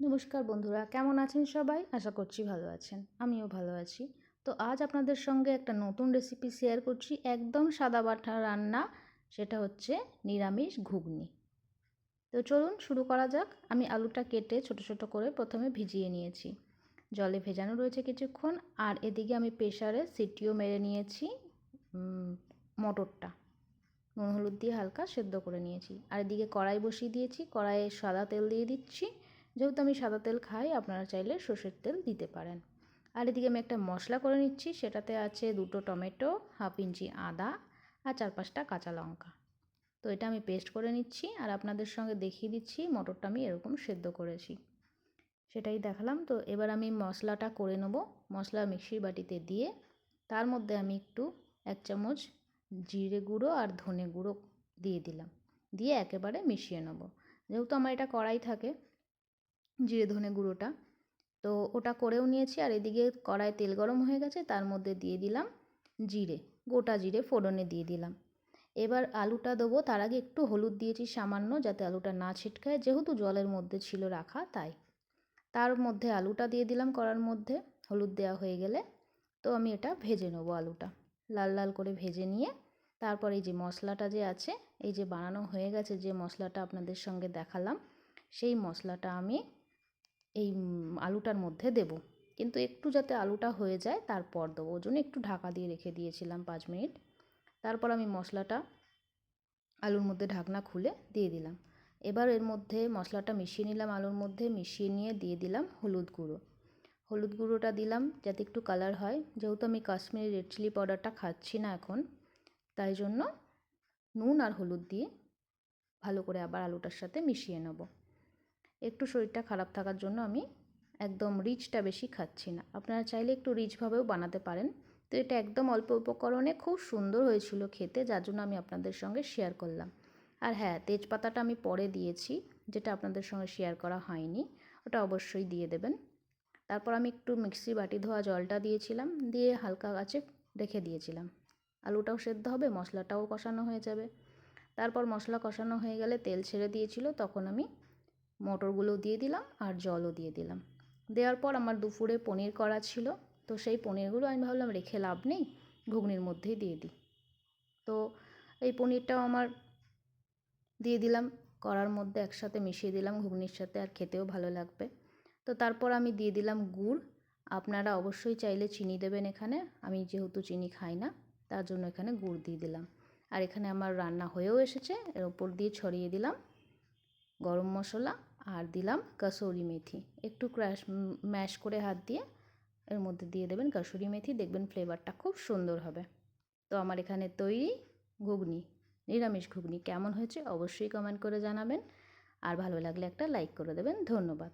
নমস্কার বন্ধুরা, কেমন আছেন সবাই? আশা করছি ভালো আছেন। আমিও ভালো আছি। তো আজ আপনাদের সঙ্গে একটা নতুন রেসিপি শেয়ার করছি, একদম সাদা বাটা রান্না, সেটা হচ্ছে নিরামিষ ঘুগনি। তো চলুন শুরু করা যাক। আমি আলুটা কেটে ছোট ছোট করে প্রথমে ভিজিয়ে নিয়েছি। জলে ভেজানো রয়েছে কিছুক্ষণ, আর এদিকে আমি প্রেশারে সিটিও মেরে নিয়েছি মটরটা। নুন, হলুদ দিয়ে হালকা সেদ্ধ করে নিয়েছি। আর এদিকে কড়াই বসিয়ে দিয়েছি, কড়াইয়ে সাদা তেল দিয়ে দিচ্ছি। যেহেতু আমি সাদা তেল খাই, আপনারা চাইলে সর্ষের তেল দিতে পারেন। আর এদিকে আমি একটা মশলা করে নিচ্ছি, সেটাতে আছে দুটো টমেটো, হাফ ইঞ্চি আদা আর চার পাঁচটা কাঁচা লঙ্কা। তো এটা আমি পেস্ট করে নিচ্ছি আর আপনাদের সঙ্গে দেখিয়ে দিচ্ছি মটরটা আমি এরকম সেদ্ধ করেছি। সেটাই দেখালাম। তো এবার আমি মশলাটা করে নেব। মশলা মিক্সির বাটিতে দিয়ে তার মধ্যে আমি একটু এক চামচ জিরে গুঁড়ো আর ধনে গুঁড়ো দিয়ে দিলাম। দিয়ে একেবারে মিশিয়ে নেব। যেহেতু আমার এটা কড়াই থাকে জিরে ধনে গুঁড়োটা। তো ওটা করেও নিয়েছি আর এদিকে কড়াই তেল গরম হয়ে গেছে, তার মধ্যে দিয়ে দিলাম জিরে, গোটা জিরে ফোড়নে দিয়ে দিলাম। এবার আলুটা দেবো, তার আগে একটু হলুদ দিয়েছি সামান্য যাতে আলুটা না ছিটকায়, যেহেতু জলের মধ্যে ছিল রাখা, তাই। তার মধ্যে আলুটা দিয়ে দিলাম কড়ার মধ্যে, হলুদ দেওয়া হয়ে গেলে। তো আমি এটা ভেজে নেব আলুটা, লাল লাল করে ভেজে নিয়ে। তারপর এই যে মশলাটা যে আছে, এই যে বানানো হয়ে গেছে যে মশলাটা আপনাদের সঙ্গে দেখালাম, সেই মশলাটা আমি এই আলুটার মধ্যে দেব। কিন্তু একটু যাতে আলুটা হয়ে যায় তারপর দেবো। ওই জন্য একটু ঢাকা দিয়ে রেখে দিয়েছিলাম পাঁচ মিনিট। তারপর আমি মশলাটা আলুর মধ্যে ঢাকনা খুলে দিয়ে দিলাম। এবার এর মধ্যে মশলাটা মিশিয়ে নিলাম আলুর মধ্যে। মিশিয়ে নিয়ে দিয়ে দিলাম হলুদ গুঁড়ো। হলুদ গুঁড়োটা দিলাম যাতে একটু কালার হয়। যেহেতু আমি কাশ্মীরি রেড চিলি পাউডারটা খাচ্ছি না এখন, তাই জন্য নুন আর হলুদ দিয়ে ভালো করে আবার আলুটার সাথে মিশিয়ে নেব। একটু শরীরটা খারাপ থাকার জন্য আমি একদম রিচটা বেশি খাচ্ছি না। আপনারা চাইলে একটু রিচভাবেও বানাতে পারেন। তো এটা একদম অল্প উপকরণে খুব সুন্দর হয়েছিল খেতে, যার জন্য আমি আপনাদের সঙ্গে শেয়ার করলাম। আর হ্যাঁ তেজপাতাটা আমি পরে দিয়েছি, যেটা আপনাদের সঙ্গে শেয়ার করা হয়নি। ওটা অবশ্যই দিয়ে দেবেন। তারপর আমি একটু মিক্সি বাটি ধোয়া জলটা দিয়েছিলাম, দিয়ে হালকা গাছে রেখে দিয়েছিলাম। আলুটাও সেদ্ধ হবে, মশলাটাও কষানো হয়ে যাবে। তারপর মশলা কষানো হয়ে গেলে তেল ছেড়ে দিয়েছিল, তখন আমি মটরগুলো দিয়ে দিলাম আর জলও দিয়ে দিলাম। দেওয়ার পর আমার দুপুরে পনির করা ছিল। তো সেই পনিরগুলো আমি ভাবলাম রেখে লাভ নেই, ঘুগনির মধ্যেই দিয়ে দিই। তো এই পনিরটাও আমার দিয়ে দিলাম কড়ার মধ্যে একসাথে মিশিয়ে দিলাম ঘুগনির সাথে আর খেতেও ভালো লাগবে। তো তারপর আমি দিয়ে দিলাম গুড়। আপনারা অবশ্যই চাইলে চিনি দেবেন এখানে, আমি যেহেতু চিনি খাই না, তার জন্য এখানে গুড় দিয়ে দিলাম। আর এখানে আমার রান্না হয়েও এসেছে, এর ওপর দিয়ে ছড়িয়ে দিলাম গরম মশলা আর দিলাম কাসৌরি মেথি। একটু ক্র্যাশ ম্যাশ করে হাত দিয়ে এর মধ্যে দিয়ে দেবেন কাসুরি মেথি, দেখবেন ফ্লেভারটা খুব সুন্দর হবে। তো আমার এখানে তৈরি ঘুগনি, নিরামিষ ঘুগনি কেমন হয়েছে অবশ্যই কমেন্ট করে জানাবেন। আর ভালো লাগলে একটা লাইক করে দেবেন। ধন্যবাদ।